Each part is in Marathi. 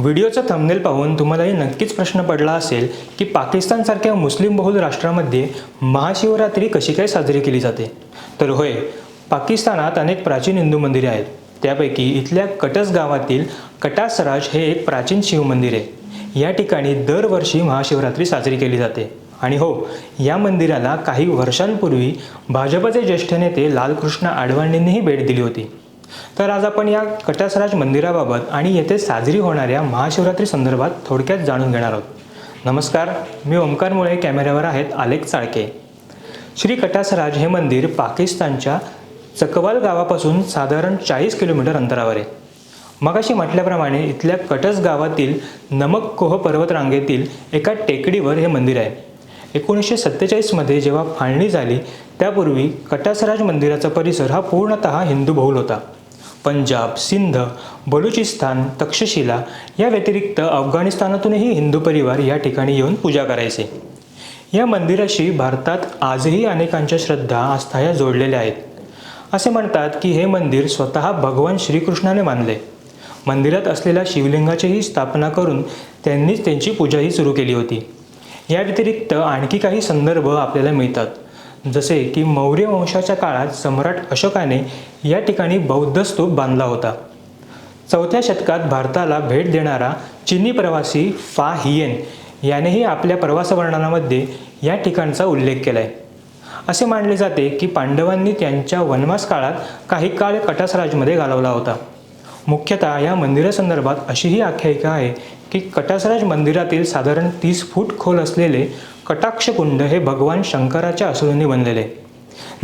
व्हिडिओचं थंबनेल पाहून तुम्हालाही नक्कीच प्रश्न पडला असेल की पाकिस्तानसारख्या मुस्लिम बहुल राष्ट्रामध्ये महाशिवरात्री कशी काय साजरी केली जाते? तर होय पाकिस्तानात अनेक प्राचीन हिंदू मंदिरे आहेत. त्यापैकी इथल्या कटस गावातील कटासराज हे एक प्राचीन शिवमंदिर आहे. या ठिकाणी दरवर्षी महाशिवरात्री साजरी केली जाते. आणि हो या मंदिराला काही वर्षांपूर्वी भाजपचे ज्येष्ठ नेते लालकृष्ण आडवाणींनीही भेट दिली होती. तर आज आपण या कटासराज मंदिराबाबत आणि येथे साजरी होणाऱ्या महाशिवरात्री संदर्भात थोडक्यात जाणून घेणार आहोत. नमस्कार मी ओमकार मुळे कॅमेऱ्यावर आहेत आलेख चाळके. श्री कटासराज हे मंदिर पाकिस्तानच्या चकवाल गावापासून साधारण चाळीस किलोमीटर अंतरावर आहे. मगाशी म्हटल्याप्रमाणे इथल्या कटस गावातील नमक कोह पर्वतरांगेतील एका टेकडीवर हे मंदिर आहे. एकोणीसशे सत्तेचाळीसमध्ये जेव्हा फाळणी झाली त्यापूर्वी कटासराज मंदिराचा परिसर हा पूर्णतः हिंदू बहुल होता. पंजाब सिंध बलुचिस्तान तक्षशिला या व्यतिरिक्त अफगाणिस्तानातूनही हिंदू परिवार या ठिकाणी येऊन पूजा करायचे. या मंदिराशी भारतात आजही अनेकांच्या श्रद्धा आस्थाया जोडलेल्या आहेत. असे म्हणतात की हे मंदिर स्वतः भगवान श्रीकृष्णाने बांधले. मंदिरात असलेल्या शिवलिंगाचीही स्थापना करून त्यांनीच त्यांची पूजाही सुरू केली होती. या व्यतिरिक्त आणखी काही संदर्भ आपल्याला मिळतात. जसे की मौर्य वंशाच्या काळात सम्राट अशोकाने या ठिकाणी बौद्ध स्तूप बांधला होता. चौथ्या शतकात भारताला भेट देणारा चिनी प्रवासी फा हियेन यानेही आपल्या प्रवास वर्णनामध्ये या ठिकाणचा उल्लेख केला आहे असे मानले जाते की पांडवांनी त्यांच्या वनवास काळात काही काळ कटासराजमध्ये घालवला होता. मुख्यतः या मंदिरासंदर्भात अशीही आख्यायिका आहे की कटासराज मंदिरातील साधारण तीस फूट खोल असलेले कटाक्षकुंड हे भगवान शंकराच्या असुरांनी बनलेले.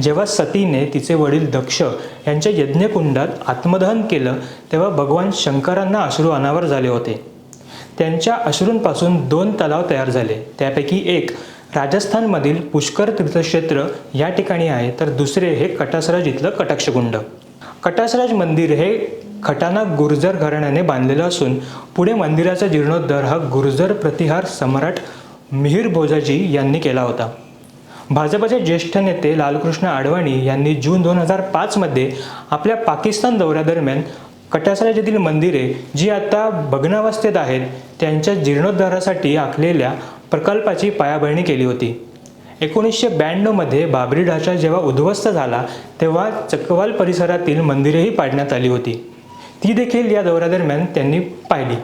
जेव्हा सतीने तिचे वडील दक्ष यांच्या यज्ञकुंडात आत्मदहन केलं तेव्हा भगवान शंकरांना अश्रू अनावर झाले होते. त्यांच्या अश्रूंपासून दोन तलाव तयार झाले. त्यापैकी एक राजस्थानमधील पुष्कर तीर्थक्षेत्र या ठिकाणी आहे तर दुसरे हे कटासराज इथलं कटाक्षकुंड कटासराज मंदिर हे खटाना गुर्जर घराण्याने बांधलेलं असून पुढे मंदिराचा जीर्णोद्धार हा गुर्जर प्रतिहार सम्राट मिहीर भोजाजी यांनी केला होता. भाजपचे ज्येष्ठ नेते लालकृष्ण आडवाणी यांनी जून दोन हजार पाचमध्ये आपल्या पाकिस्तान दौऱ्यादरम्यान कटासराज येथील मंदिरे जी आता भग्नावस्थेत आहेत त्यांच्या जीर्णोद्धारासाठी आखलेल्या प्रकल्पाची पायाभरणी केली होती. एकोणीसशे ब्याण्णवमध्ये बाबरी ढाचा जेव्हा उद्ध्वस्त झाला तेव्हा चकवाल परिसरातील मंदिरेही पाडण्यात आली होती. ती देखील या दौऱ्यादरम्यान त्यांनी पाहिली.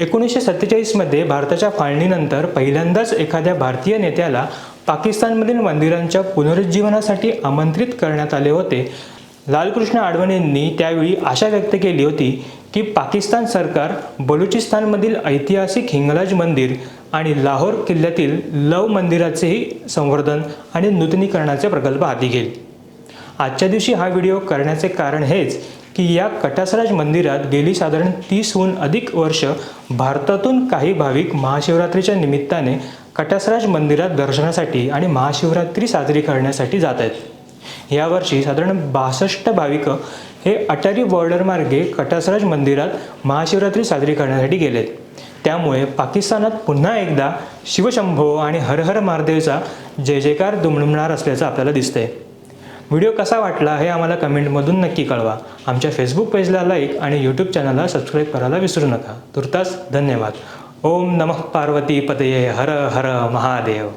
एकोणीसशे सत्तेचाळीसमध्ये भारताच्या फाळणीनंतर पहिल्यांदाच एखाद्या भारतीय नेत्याला पाकिस्तानमधील मंदिरांच्या पुनरुज्जीवनासाठी आमंत्रित करण्यात आले होते. लालकृष्ण आडवाणींनी त्यावेळी आशा व्यक्त केली होती की पाकिस्तान सरकार बलुचिस्तानमधील ऐतिहासिक हिंगलाज मंदिर आणि लाहोर किल्ल्यातील लव मंदिराचेही संवर्धन आणि नूतनीकरणाचे प्रकल्प हाती घेईल. आजच्या दिवशी हा व्हिडिओ करण्याचे कारण हेच की या कटासराज मंदिरात गेली साधारण तीसहून अधिक वर्ष भारतातून काही भाविक महाशिवरात्रीच्या निमित्ताने कटासराज मंदिरात दर्शनासाठी आणि महाशिवरात्री साजरी करण्यासाठी जात आहेत. यावर्षी साधारण बासष्ट भाविक हे अटारी बॉर्डर मार्गे कटासराज मंदिरात महाशिवरात्री साजरी करण्यासाठी गेलेत. त्यामुळे पाकिस्तानात पुन्हा एकदा शिवशंभो आणि हर हर महादेवचा जय जयकार दुमडुमणार असल्याचं आपल्याला दिसतंय. व्हिडिओ कसा वाटला हे आम्हाला कमेंटमधून नक्की कळवा. आमच्या फेसबुक पेजला लाईक आणि यूट्यूब चॅनलला सबस्क्राईब करायला विसरू नका. तुर्तास धन्यवाद. ओम नमः पार्वती पतये. हर हर महादेव.